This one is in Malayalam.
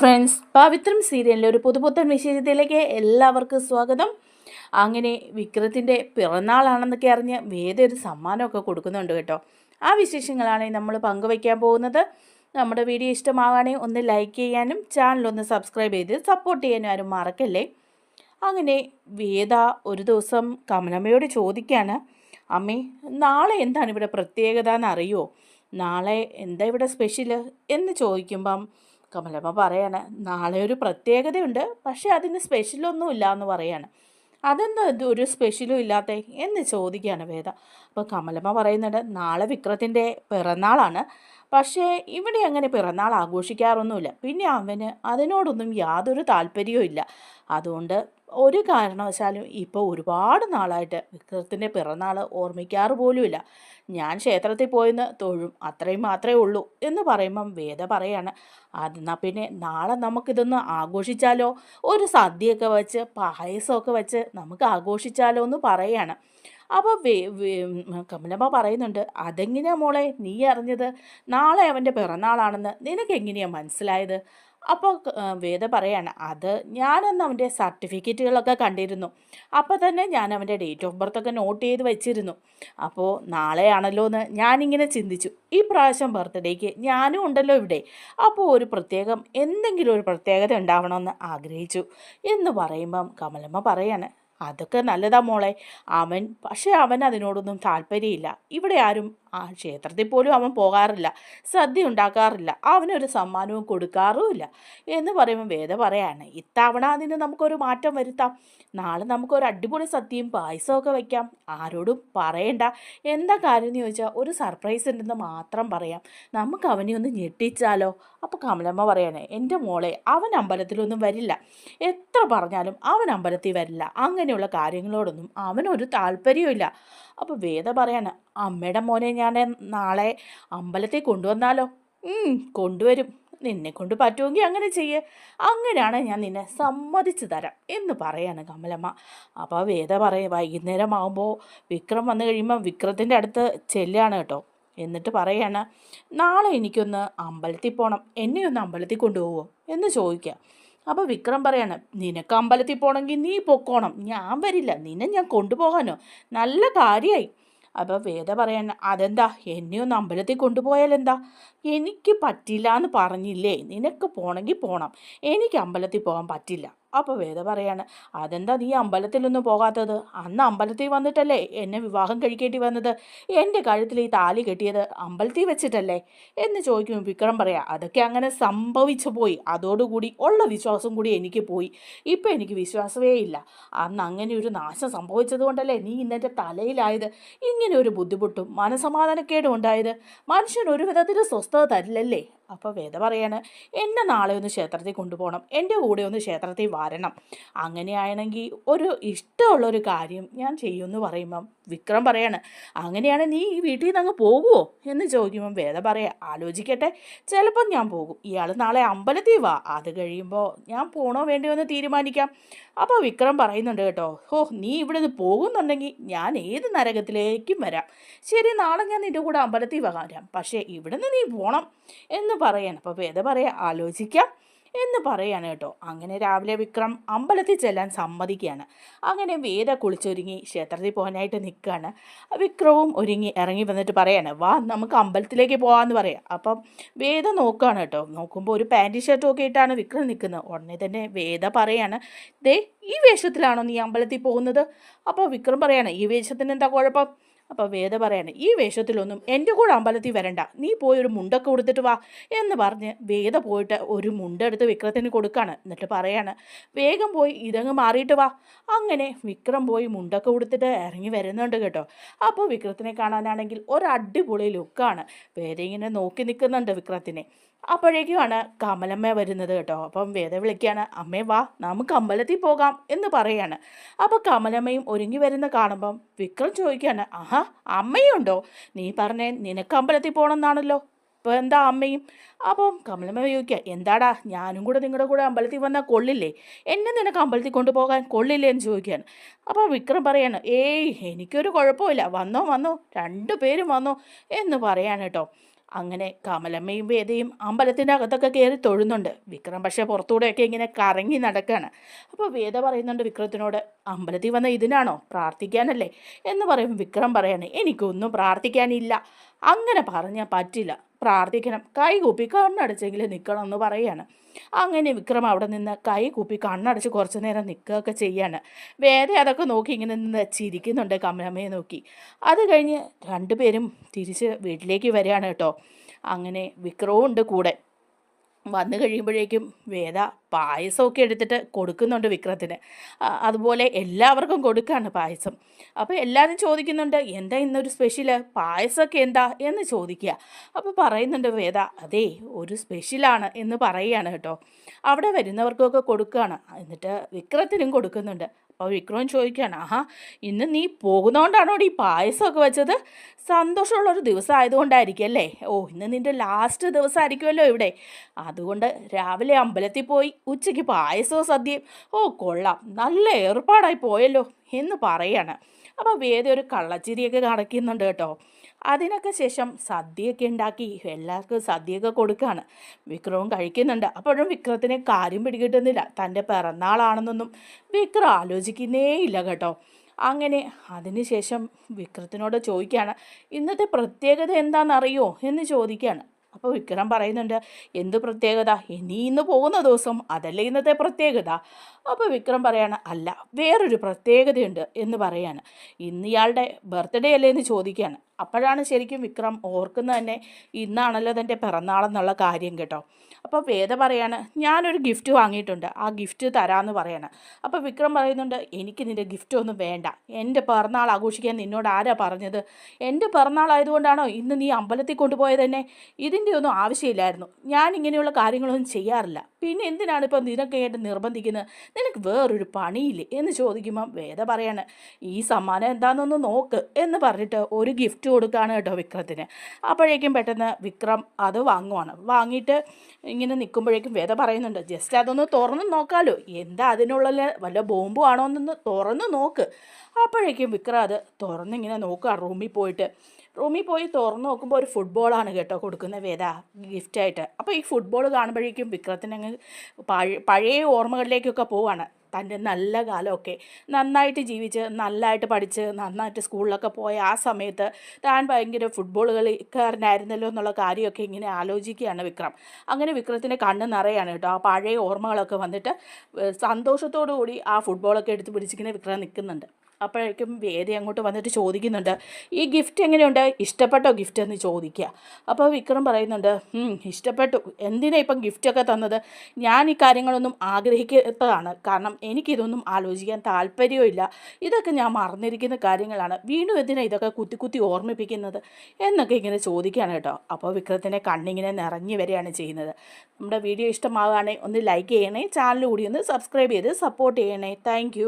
ഫ്രണ്ട്സ് പവിത്രം സീരിയലിലെ ഒരു പുതുപുത്തൻ വിശേഷത്തിലേക്ക് എല്ലാവർക്കും സ്വാഗതം. അങ്ങനെ വിക്രത്തിന്റെ പിറന്നാളാണെന്നൊക്കെ അറിഞ്ഞ് വേദ ഒരു സമ്മാനമൊക്കെ കൊടുക്കുന്നുണ്ട് കേട്ടോ. ആ വിശേഷങ്ങളാണ് നമ്മൾ പങ്കുവയ്ക്കാൻ പോകുന്നത്. നമ്മുടെ വീഡിയോ ഇഷ്ടമാവുകയാണെങ്കിൽ ഒന്ന് ലൈക്ക് ചെയ്യാനും ചാനലൊന്ന് സബ്സ്ക്രൈബ് ചെയ്ത് സപ്പോർട്ട് ചെയ്യാനും ആരും മറക്കല്ലേ? അങ്ങനെ വേദ ഒരു ദിവസം കമലമ്മയോട് ചോദിക്കുകയാണ് അമ്മേ നാളെ എന്താണ് ഇവിടെ പ്രത്യേകത എന്നറിയോ നാളെ എന്താ ഇവിടെ സ്പെഷ്യൽ എന്ന് ചോദിക്കുമ്പം കമലമ്മ പറയാണ് നാളെ ഒരു പ്രത്യേകതയുണ്ട് പക്ഷേ അതിന് സ്പെഷ്യലൊന്നും ഇല്ല എന്ന് പറയാണ്. അതെന്താ ഒരു സ്പെഷ്യലും ഇല്ലാത്ത? എന്ന് ചോദിക്കുകയാണ് വേദ. അപ്പോൾ കമലമ്മ പറയുന്നുണ്ട് നാളെ വിക്രത്തിന്റെ പിറന്നാളാണ്. പക്ഷേ ഇവിടെ അങ്ങനെ പിറന്നാൾ ആഘോഷിക്കാറൊന്നുമില്ല. പിന്നെ അവന് അതിനോടൊന്നും യാതൊരു താല്പര്യവും അതുകൊണ്ട് ഒരു കാരണവശാലും ഇപ്പോൾ ഒരുപാട് നാളായിട്ട് വിക്രത്തിന്റെ പിറന്നാൾ ഓർമ്മിക്കാറ് പോലുമില്ല. ഞാൻ ക്ഷേത്രത്തിൽ പോയെന്ന് തൊഴും അത്രയും മാത്രമേ ഉള്ളൂ എന്ന് പറയുമ്പം വേദ പറയാണ് അതെന്നാൽ പിന്നെ നാളെ നമുക്കിതൊന്ന് ആഘോഷിച്ചാലോ? ഒരു സദ്യയൊക്കെ വെച്ച് പായസമൊക്കെ വെച്ച് നമുക്ക് ആഘോഷിച്ചാലോ എന്ന് പറയാണ്. അപ്പോൾ കമലമ്മ പറയുന്നുണ്ട് അതെങ്ങനെയാ മോളെ? നീ അറിഞ്ഞത്? നാളെ അവന്റെ പിറന്നാളാണെന്ന് നിനക്ക് എങ്ങനെയാ മനസ്സിലായത്? അപ്പോൾ വേദ പറയാണ് അത് ഞാനന്ന് അവന്റെ സർട്ടിഫിക്കറ്റുകളൊക്കെ കണ്ടിരുന്നു. അപ്പോൾ തന്നെ ഞാൻ അവന്റെ ഡേറ്റ് ഓഫ് ബർത്തൊക്കെ നോട്ട് ചെയ്ത് വെച്ചിരുന്നു. അപ്പോൾ നാളെയാണല്ലോ എന്ന് ഞാനിങ്ങനെ ചിന്തിച്ചു. ഈ പ്രാവശ്യം ബർത്ത്ഡേക്ക് ഞാനും ഉണ്ടല്ലോ ഇവിടെ. അപ്പോൾ ഒരു പ്രത്യേകം എന്തെങ്കിലും ഒരു പ്രത്യേകത ഉണ്ടാവണമെന്ന് ആഗ്രഹിച്ചു. എന്ന് പറയുമ്പം കമലമ്മ പറയാണ് അതൊക്കെ നല്ലതാ മോളെ. അവൻ പക്ഷേ അവൻ അതിനോടൊന്നും താല്പര്യമില്ല. ഇവിടെ ആരും ആ ക്ഷേത്രത്തിൽ പോലും അവൻ പോകാറില്ല സദ്യ ഉണ്ടാക്കാറില്ല അവനൊരു സമ്മാനവും കൊടുക്കാറുമില്ല എന്ന് പറയുമ്പോൾ വേദ പറയാണ് ഇത്തവണ അതിന് നമുക്കൊരു മാറ്റം വരുത്താം. നാളെ നമുക്കൊരു അടിപൊളി സദ്യയും പായസമൊക്കെ വയ്ക്കാം ആരോടും പറയണ്ട. എന്താ കാര്യം എന്ന് ചോദിച്ചാൽ ഒരു സർപ്രൈസ് ഉണ്ടെന്ന് മാത്രം പറയാം. നമുക്ക് അവനെ ഒന്ന് ഞെട്ടിച്ചാലോ? അപ്പോൾ കമലമ്മ പറയണേ എന്റെ മോളെ അവൻ അമ്പലത്തിലൊന്നും വരില്ല. എത്ര പറഞ്ഞാലും അവൻ അമ്പലത്തിൽ വരില്ല. അങ്ങനെയുള്ള കാര്യങ്ങളോടൊന്നും അവനൊരു താല്പര്യമില്ല അപ്പോൾ വേദ പറയാണ് അമ്മയുടെ മോനെ ഞാൻ നാളെ അമ്പലത്തിൽ കൊണ്ടുവന്നാലോ? കൊണ്ടുവരും. നിന്നെ കൊണ്ട് പറ്റുമെങ്കിൽ അങ്ങനെ ചെയ്യേ. അങ്ങനെയാണ് ഞാൻ നിന്നെ സമ്മതിച്ചു തരാം എന്ന് പറയാണ് കമലമ്മ. അപ്പോൾ വേദ പറയും വൈകുന്നേരം ആകുമ്പോൾ വിക്രം വന്നു കഴിയുമ്പോൾ വിക്രത്തിന്റെ അടുത്ത് ചെല്ലുകയാണ് കേട്ടോ. എന്നിട്ട് പറയാണ് നാളെ എനിക്കൊന്ന് അമ്പലത്തിൽ പോകണം എന്നെ ഒന്ന് അമ്പലത്തിൽ കൊണ്ടുപോകുമോ എന്ന് ചോദിക്കുക അപ്പോൾ വിക്രം പറയാണ് നിനക്ക് അമ്പലത്തിൽ പോകണമെങ്കിൽ നീ പൊക്കോണം. ഞാൻ വരില്ല. നിന്നെ ഞാൻ കൊണ്ടുപോകാനോ? നല്ല കാര്യമായി അപ്പോൾ വേദ പറയണ അതെന്താ? എന്നെ ഒന്ന് അമ്പലത്തിൽ കൊണ്ടുപോയാൽ എന്താ എനിക്ക് പറ്റില്ല എന്ന് പറഞ്ഞില്ലേ? നിനക്ക് പോകണമെങ്കിൽ പോകണം എനിക്ക് അമ്പലത്തിൽ പോകാൻ പറ്റില്ല. അപ്പോൾ വേദ പറയാണ് അതെന്താ നീ അമ്പലത്തിലൊന്നും പോകാത്തത്? അന്ന് അമ്പലത്തിൽ വന്നിട്ടല്ലേ എന്നെ വിവാഹം കഴിക്കേണ്ടി വന്നത്? എന്റെ കഴുത്തിൽ ഈ താലി കെട്ടിയത് അമ്പലത്തിൽ വെച്ചിട്ടല്ലേ? എന്ന് ചോദിക്കും വിക്രം പറയാം അതൊക്കെ അങ്ങനെ സംഭവിച്ചു പോയി. അതോടുകൂടി ഉള്ള വിശ്വാസം കൂടി എനിക്ക് പോയി. ഇപ്പം എനിക്ക് വിശ്വാസമേ ഇല്ല. അന്ന് അങ്ങനെ ഒരു നാശം സംഭവിച്ചത് കൊണ്ടല്ലേ നീ ഇന്നെന്റെ തലയിലായത്? ഇങ്ങനെ ഒരു ബുദ്ധിമുട്ടും മനസമാധാനക്കേടും ഉണ്ടായത്? മനുഷ്യൻ ഒരു വിധത്തിൽ സ്വസ്ഥത തരില്ലല്ലേ? അപ്പോൾ വേദ പറയാണ് എന്നെ നാളെ ഒന്ന് ക്ഷേത്രത്തിൽ കൊണ്ടുപോകണം. എന്റെ കൂടെ ഒന്ന് ക്ഷേത്രത്തിൽ വരണം അങ്ങനെയാണെങ്കിൽ ഒരു ഇഷ്ടമുള്ളൊരു കാര്യം ഞാൻ ചെയ്യുമെന്ന് പറയുമ്പം വിക്രം പറയാണ് അങ്ങനെയാണ് നീ ഈ വീട്ടിൽ നിന്ന് അങ്ങ് പോകുമോ എന്ന് ചോദിക്കുമ്പം വേദ പറയാ ആലോചിക്കട്ടെ ചിലപ്പം ഞാൻ പോകും. ഇയാൾ നാളെ അമ്പലത്തിൽ വാ അത് കഴിയുമ്പോൾ ഞാൻ പോണോ വേണ്ടിയോ എന്ന് തീരുമാനിക്കാം. അപ്പോൾ വിക്രം പറയുന്നുണ്ട് കേട്ടോ ഓ നീ ഇവിടെ നിന്ന് പോകുന്നുണ്ടെങ്കിൽ ഞാൻ ഏത് നരകത്തിലേക്കും വരാം. ശരി നാളെ ഞാൻ നിന്റെ കൂടെ അമ്പലത്തിൽ വരാം. പക്ഷേ ഇവിടെ നിന്ന് നീ പോകണം എന്ന് പറയാണ്. അപ്പോൾ വേദ പറയാ ആലോചിക്കാം. എന്ന് പറയാണ് കേട്ടോ. അങ്ങനെ രാവിലെ വിക്രം അമ്പലത്തിൽ ചെല്ലാൻ സമ്മതിക്കുകയാണ്. അങ്ങനെ വേദ കുളിച്ചൊരുങ്ങി ക്ഷേത്രത്തിൽ പോകാനായിട്ട് നിൽക്കുകയാണ്. വിക്രവും ഒരുങ്ങി ഇറങ്ങി വന്നിട്ട് പറയാണ് വാ നമുക്ക് അമ്പലത്തിലേക്ക് പോകാമെന്ന് പറയാം. അപ്പം വേദ നോക്കുകയാണ് കേട്ടോ. നോക്കുമ്പോൾ ഒരു പാന്റ് ഷർട്ടും ഒക്കെ ഇട്ടാണ് വിക്രം നിൽക്കുന്നത്. ഉടനെ തന്നെ വേദ പറയാണ് ദേ ഈ വേഷത്തിലാണോ നീ അമ്പലത്തിൽ പോകുന്നത്? അപ്പോൾ വിക്രം പറയാണ് ഈ വേഷത്തിന് എന്താ കുഴപ്പം? അപ്പോൾ വേദ പറയാണ് ഈ വേഷത്തിലൊന്നും എന്റെ കൂടെ അമ്പലത്തിൽ വരണ്ട. നീ പോയി ഒരു മുണ്ടൊക്കെ കൊടുത്തിട്ട് വാ. എന്ന് പറഞ്ഞ് വേദ പോയിട്ട് ഒരു മുണ്ടെടുത്ത് വിക്രത്തിന് കൊടുക്കുകയാണ് എന്നിട്ട് പറയാണ് വേഗം പോയി ഇതങ്ങ് മാറിയിട്ട് വാ. അങ്ങനെ വിക്രം പോയി മുണ്ടൊക്കെ കൊടുത്തിട്ട് ഇറങ്ങി വരുന്നുണ്ട് കേട്ടോ. അപ്പോൾ വിക്രത്തിനെ കാണാനാണെങ്കിൽ ഒരു അടിപൊളി ലുക്കാണ്. വേദ ഇങ്ങനെ നോക്കി നിൽക്കുന്നുണ്ട് വിക്രത്തിനെ. അപ്പോഴേക്കുമാണ് കമലമ്മ വരുന്നത് കേട്ടോ. അപ്പം വേദ വിളിക്കുകയാണ് അമ്മേ വാ നമുക്ക് അമ്പലത്തിൽ പോകാം എന്ന് പറയാണ് അപ്പോൾ കമലമ്മയും ഒരുങ്ങി വരുന്ന കാണുമ്പം വിക്രം ചോദിക്കുകയാണ് ആഹാ അമ്മയുണ്ടോ? നീ പറഞ്ഞേ നിനക്ക് അമ്പലത്തിൽ പോകണമെന്നാണല്ലോ. ഇപ്പോൾ എന്താ അമ്മയും? അപ്പം കമലമ്മ ചോദിക്കുക എന്താടാ ഞാനും കൂടെ നിങ്ങളുടെ കൂടെ അമ്പലത്തിൽ വന്നാൽ കൊള്ളില്ലേ? എന്നെ നിനക്ക് അമ്പലത്തിൽ കൊണ്ടുപോകാൻ കൊള്ളില്ലേ? എന്ന് ചോദിക്കുകയാണ്. അപ്പോൾ വിക്രം പറയാണ് ഏയ് എനിക്കൊരു കുഴപ്പമില്ല. വന്നോ വന്നോ രണ്ടു പേരും വന്നോ എന്ന് പറയാണ് കേട്ടോ. അങ്ങനെ കമലമ്മയും വേദയും അമ്പലത്തിന്റെ അകത്തൊക്കെ കയറി തൊഴുന്നുണ്ട്. വിക്രം പക്ഷേ പുറത്തൂടെയൊക്കെ ഇങ്ങനെ കറങ്ങി നടക്കുകയാണ് അപ്പോൾ വേദ പറയുന്നുണ്ട് വിക്രത്തിനോട് അമ്പലത്തിൽ വന്ന ഇതിനാണോ? പ്രാർത്ഥിക്കാനല്ലേ? എന്ന് പറയും. വിക്രം പറയാണ് എനിക്കൊന്നും പ്രാർത്ഥിക്കാനില്ല. അങ്ങനെ പറഞ്ഞാൽ പറ്റില്ല. പ്രാർത്ഥിക്കണം. കൈ കൂപ്പി കണ്ണടച്ചെങ്കിൽ നിൽക്കണം എന്ന് പറയാണ്. അങ്ങനെ വിക്രം അവിടെ നിന്ന് കൈ കൂപ്പി കണ്ണടച്ച് കുറച്ചു നേരം നിൽക്കുകയൊക്കെ ചെയ്യാണ്. വേറെ അതൊക്കെ നോക്കി ഇങ്ങനെ നിന്ന് ചിരിക്കുന്നുണ്ട് കമലമ്മയെ നോക്കി. അത് കഴിഞ്ഞ് രണ്ടുപേരും തിരിച്ച് വീട്ടിലേക്ക് വരികയാണ് കേട്ടോ. അങ്ങനെ വിക്രവും ഉണ്ട് കൂടെ. വന്നു കഴിയുമ്പോഴേക്കും വേദ പായസമൊക്കെ എടുത്തിട്ട് കൊടുക്കുന്നുണ്ട് വിക്രത്തിന്. അതുപോലെ എല്ലാവർക്കും കൊടുക്കുകയാണ് പായസം. അപ്പോൾ എല്ലാവരും ചോദിക്കുന്നുണ്ട് എന്താ ഇന്നൊരു സ്പെഷ്യൽ പായസമൊക്കെ എന്താ? എന്ന് ചോദിക്കുക. അപ്പോൾ പറയുന്നുണ്ട് വേദ അതേ ഒരു സ്പെഷ്യലാണ് എന്ന് പറയുകയാണ് കേട്ടോ. അവിടെ വരുന്നവർക്കൊക്കെ കൊടുക്കുകയാണ്. എന്നിട്ട് വിക്രത്തിനും കൊടുക്കുന്നുണ്ട്. അപ്പോൾ വിക്രം ചോദിക്കുകയാണ് ആഹാ ഇന്ന് നീ പോകുന്നതുകൊണ്ടാണോ ഈ പായസമൊക്കെ വെച്ചത്? സന്തോഷമുള്ളൊരു ദിവസം ആയതുകൊണ്ടായിരിക്കും അല്ലേ? ഓ ഇന്ന് നിന്റെ ലാസ്റ്റ് ദിവസമായിരിക്കുമല്ലോ ഇവിടെ. അതുകൊണ്ട് രാവിലെ അമ്പലത്തിൽ പോയി ഉച്ചയ്ക്ക് പായസവും സദ്യയും. ഓ കൊള്ളാം നല്ല ഏർപ്പാടായി പോയല്ലോ എന്ന് പറയാണ്. അപ്പോൾ വേദ ഒരു കള്ളച്ചിരിയൊക്കെ കാണിക്കുന്നുണ്ട് കേട്ടോ. അതിനൊക്കെ ശേഷം സദ്യയൊക്കെ ഉണ്ടാക്കി. എല്ലാവർക്കും സദ്യയൊക്കെ കൊടുക്കുകയാണ് വിക്രവും കഴിക്കുന്നുണ്ട്. അപ്പോഴും വിക്രത്തിന് കാര്യം പിടികിട്ടുന്നില്ല. തന്റെ പിറന്നാളാണെന്നൊന്നും വിക്രം ആലോചിക്കുന്നേ ഇല്ല കേട്ടോ. അങ്ങനെ അതിനുശേഷം വിക്രത്തിനോട് ചോദിക്കുകയാണ് ഇന്നത്തെ പ്രത്യേകത എന്താണെന്നറിയോ? എന്ന് ചോദിക്കുകയാണ്. അപ്പോൾ വിക്രം പറയുന്നുണ്ട് എന്ത് പ്രത്യേകത? ഇനി ഇന്ന് പോകുന്ന ദിവസം അതല്ലേ ഇന്നത്തെ പ്രത്യേകത? അപ്പോൾ വിക്രം പറയാണ് അല്ല വേറൊരു പ്രത്യേകതയുണ്ട് എന്ന് പറയാണ്. ഇന്ന് ഇയാളുടെ ബർത്ത്ഡേ അല്ലേ എന്ന് ചോദിക്കുകയാണ്. അപ്പോഴാണ് ശരിക്കും വിക്രം ഓർക്കുന്നത് തന്നെ ഇന്നാണല്ലോ തന്റെ പിറന്നാളെന്നുള്ള കാര്യം കേട്ടോ. അപ്പോൾ വേദ പറയാണ് ഞാനൊരു ഗിഫ്റ്റ് വാങ്ങിയിട്ടുണ്ട് ആ ഗിഫ്റ്റ് തരാമെന്ന് പറയണം. അപ്പോൾ വിക്രം പറയുന്നുണ്ട് എനിക്ക് നിന്റെ ഗിഫ്റ്റ് ഒന്നും വേണ്ട. എന്റെ പിറന്നാൾ ആഘോഷിക്കാൻ നിന്നോട് ആരാ പറഞ്ഞത്? എന്റെ പിറന്നാളായതുകൊണ്ടാണോ ഇന്ന് നീ അമ്പലത്തിൽ കൊണ്ടുപോയത് തന്നെ? ഒന്നും ആവശ്യമില്ലായിരുന്നു. ഞാൻ ഇങ്ങനെയുള്ള കാര്യങ്ങളൊന്നും ചെയ്യാറില്ല. പിന്നെ എന്തിനാണ് ഇപ്പോൾ നിനക്ക് ആയിട്ട് നിർബന്ധിക്കുന്നത്? നിനക്ക് വേറൊരു പണിയില്ലേ? എന്ന് ചോദിക്കുമ്പം വേദ പറയാണ് ഈ സമ്മാനം എന്താണെന്നൊന്ന് നോക്ക് എന്ന് പറഞ്ഞിട്ട് ഒരു ഗിഫ്റ്റ് കൊടുക്കുകയാണ് കേട്ടോ വിക്രത്തിന്. അപ്പോഴേക്കും പെട്ടെന്ന് വിക്രം അത് വാങ്ങുവാണ്. വാങ്ങിയിട്ട് ഇങ്ങനെ നിൽക്കുമ്പോഴേക്കും വേദ പറയുന്നുണ്ട് ജസ്റ്റ് അതൊന്ന് തുറന്ന് നോക്കാമല്ലോ എന്താ അതിനുള്ള വല്ല ബോംബു ആണോ എന്നൊന്ന് തുറന്ന് നോക്ക്. അപ്പോഴേക്കും വിക്രം അത് തുറന്നിങ്ങനെ നോക്കുക. റൂമിൽ പോയിട്ട് റൂമിൽ പോയി തുറന്നു നോക്കുമ്പോൾ ഒരു ഫുട്ബോളാണ് കേട്ടോ കൊടുക്കുന്ന വേദ ഗിഫ്റ്റായിട്ട്. അപ്പോൾ ഈ ഫുട്ബോൾ കാണുമ്പോഴേക്കും വിക്രത്തിനങ്ങ് പഴയ ഓർമ്മകളിലേക്കൊക്കെ പോവാണ്. തന്റെ നല്ല കാലമൊക്കെ നന്നായിട്ട് ജീവിച്ച് നന്നായിട്ട് പഠിച്ച് നന്നായിട്ട് സ്കൂളിലൊക്കെ പോയ ആ സമയത്ത് താൻ ഭയങ്കര ഫുട്ബോൾ കളിക്കാരനായിരുന്നല്ലോ എന്നുള്ള കാര്യമൊക്കെ ഇങ്ങനെ ആലോചിക്കുകയാണ് വിക്രം. അങ്ങനെ വിക്രത്തിന്റെ കണ്ണ് നിറയാണ് കേട്ടോ. ആ പഴയ ഓർമ്മകളൊക്കെ വന്നിട്ട് സന്തോഷത്തോടു കൂടി ആ ഫുട്ബോളൊക്കെ എടുത്ത് പിടിച്ചിങ്ങനെ വിക്രം നിൽക്കുന്നുണ്ട്. അപ്പോഴേക്കും വേദി അങ്ങോട്ട് വന്നിട്ട് ചോദിക്കുന്നുണ്ട് ഈ ഗിഫ്റ്റ് എങ്ങനെയുണ്ട്? ഇഷ്ടപ്പെട്ടോ ഗിഫ്റ്റ് എന്ന് ചോദിക്കുക. അപ്പോൾ വിക്രം പറയുന്നുണ്ട് ഇഷ്ടപ്പെട്ടു. എന്തിനാ ഇപ്പം ഗിഫ്റ്റൊക്കെ തന്നത്? ഞാൻ ഈ കാര്യങ്ങളൊന്നും ആഗ്രഹിക്കാത്തതാണ്. കാരണം എനിക്കിതൊന്നും ആലോചിക്കാൻ താല്പര്യമില്ല ഇതൊക്കെ ഞാൻ മറന്നിരിക്കുന്ന കാര്യങ്ങളാണ്. വീണ്ടും എന്തിനാ ഇതൊക്കെ കുത്തി കുത്തി ഓർമ്മിപ്പിക്കുന്നത്? എന്നൊക്കെ ഇങ്ങനെ ചോദിക്കുകയാണ് കേട്ടോ. അപ്പോൾ വിക്രത്തിനെ കണ്ണിങ്ങനെ നിറഞ്ഞു വരികയാണ് ചെയ്യുന്നത്. നമ്മുടെ വീഡിയോ ഇഷ്ടമാവുകയാണെങ്കിൽ ഒന്ന് ലൈക്ക് ചെയ്യണേ ചാനൽ കൂടി ഒന്ന് സബ്സ്ക്രൈബ് ചെയ്ത് സപ്പോർട്ട് ചെയ്യണേ. താങ്ക്